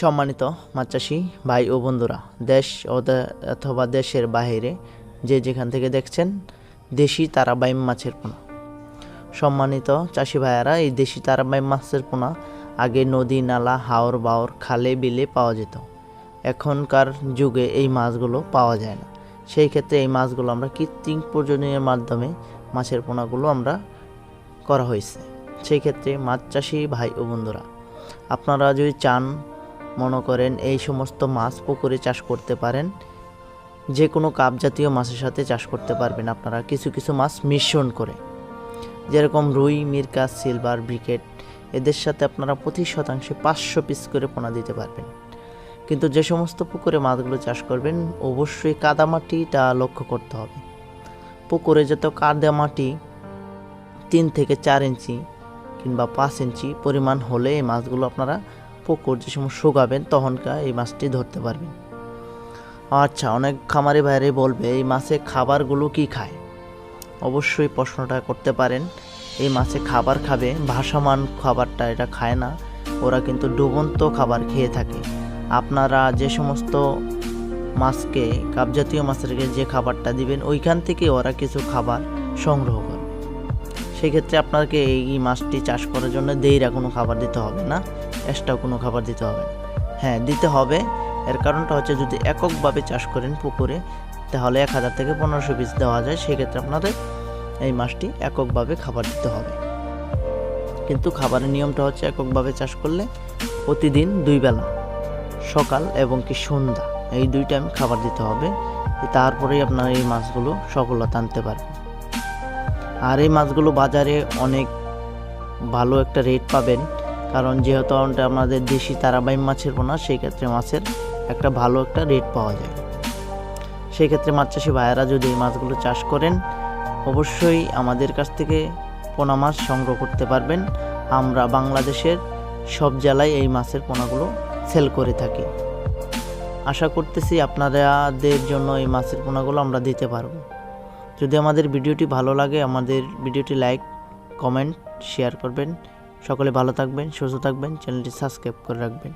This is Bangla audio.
সম্মানিত মাছ চাষি ভাই ও বন্ধুরা, দেশ অথবা দেশের বাইরে যে যেখান থেকে দেখছেন, দেশি তারাবাইম মাছের পোনা। সম্মানিত চাষি ভাইয়ারা, এই দেশি তারাবাইম মাছের পোনা আগে নদী, নালা, হাওর বাওর, খালে বিলে পাওয়া যেত। এখনকার যুগে এই মাছগুলো পাওয়া যায় না। সেই ক্ষেত্রে এই মাছগুলো আমরা কৃত্রিম প্রজননের মাধ্যমে মাছের পোনাগুলো আমরা করা হয়েছে। সেই ক্ষেত্রে মাছ চাষি ভাই ও বন্ধুরা, আপনারা যদি চান মনে করেন এই সমস্ত মাছ পুকুরে চাষ করতে পারেন। যে কোনো কাপ জাতীয় মাছের সাথে চাষ করতে পারবেন আপনারা। কিছু কিছু মাছ মিশ্রণ করে। যেরকম রুই মিরকাস সিলভার, ব্রিকেট, এদের সাথে আপনারা প্রতি শতাংশে পাঁচশো পিস করে পোনা দিতে পারবেন। কিন্তু যে সমস্ত পুকুরে মাছগুলো চাষ করবেন, অবশ্যই কাদামাটিটা লক্ষ্য করতে হবে। পুকুরে যত কাদামাটি তিন থেকে চার ইঞ্চি কিংবা পাঁচ ইঞ্চি পরিমাণ হলে এই মাছগুলো আপনারা পুকুর যে সময় শুকাবেন তখনকার এই মাছটি ধরতে পারবেন। আচ্ছা অনেক খামারি ভাইরে বলবে, এই মাছে খাবারগুলো কি খায়? অবশ্যই প্রশ্নটা করতে পারেন, এই মাছে খাবার খাবে, ভাসমান খাবারটা এটা খায় না, ওরা কিন্তু ডুবন্ত খাবার খেয়ে থাকে। আপনারা যে সমস্ত মাছকে, কাপজাতীয় মাছেরকে যে খাবারটা দিবেন, ওইখান থেকে ওরা কিছু খাবার সংগ্রহ করবে। সেক্ষেত্রে আপনাকে এই মাছটি চাষ করার জন্য দেইরা কোনো খাবার দিতে হবে না। এক্সট্রা কোনো খাবার দিতে হবে হ্যাঁ দিতে হবে। এর কারণটা হচ্ছে যদি এককভাবে চাষ করেন পুকুরে, তাহলে এক হাজার থেকে পনেরোশো পিস দেওয়া যায়। সেক্ষেত্রে আপনাদের এই মাছটি এককভাবে খাবার দিতে হবে। কিন্তু খাবারের নিয়মটা হচ্ছে এককভাবে চাষ করলে প্রতিদিন দুই বেলা, সকাল এবং কি সন্ধ্যা, এই দুই টাইম খাবার দিতে হবে। তারপরেই আপনার এই মাছগুলো সফলতা আনতে পারবেন। আর এই মাছগুলো বাজারে অনেক ভালো একটা রেট পাবেন। কারণ যেহেতু আমাদের দেশি তারাবাইম মাছের পোনা সেই ক্ষেত্রে মাছের একটা ভালো একটা রেট পাওয়া যায়। সেই ক্ষেত্রে মাছ চাষি ভাইয়েরা যদি এই মাছগুলো চাষ করেন, অবশ্যই আমাদের কাছ থেকে পোনা মাছ সংগ্রহ করতে পারবেন। আমরা বাংলাদেশের সব জেলায় এই মাছের পোনাগুলো সেল করে থাকি। আশা করতেছি আপনাদের জন্য এই মাছের পোনাগুলো আমরা দিতে পারব। যদি আমাদের ভিডিওটি ভালো লাগে, আমাদের ভিডিওটি লাইক কমেন্ট শেয়ার করবেন। সকলে ভালো থাকবেন সুস্থ থাকবেন চ্যানেলটি সাবস্ক্রাইব করে রাখবেন।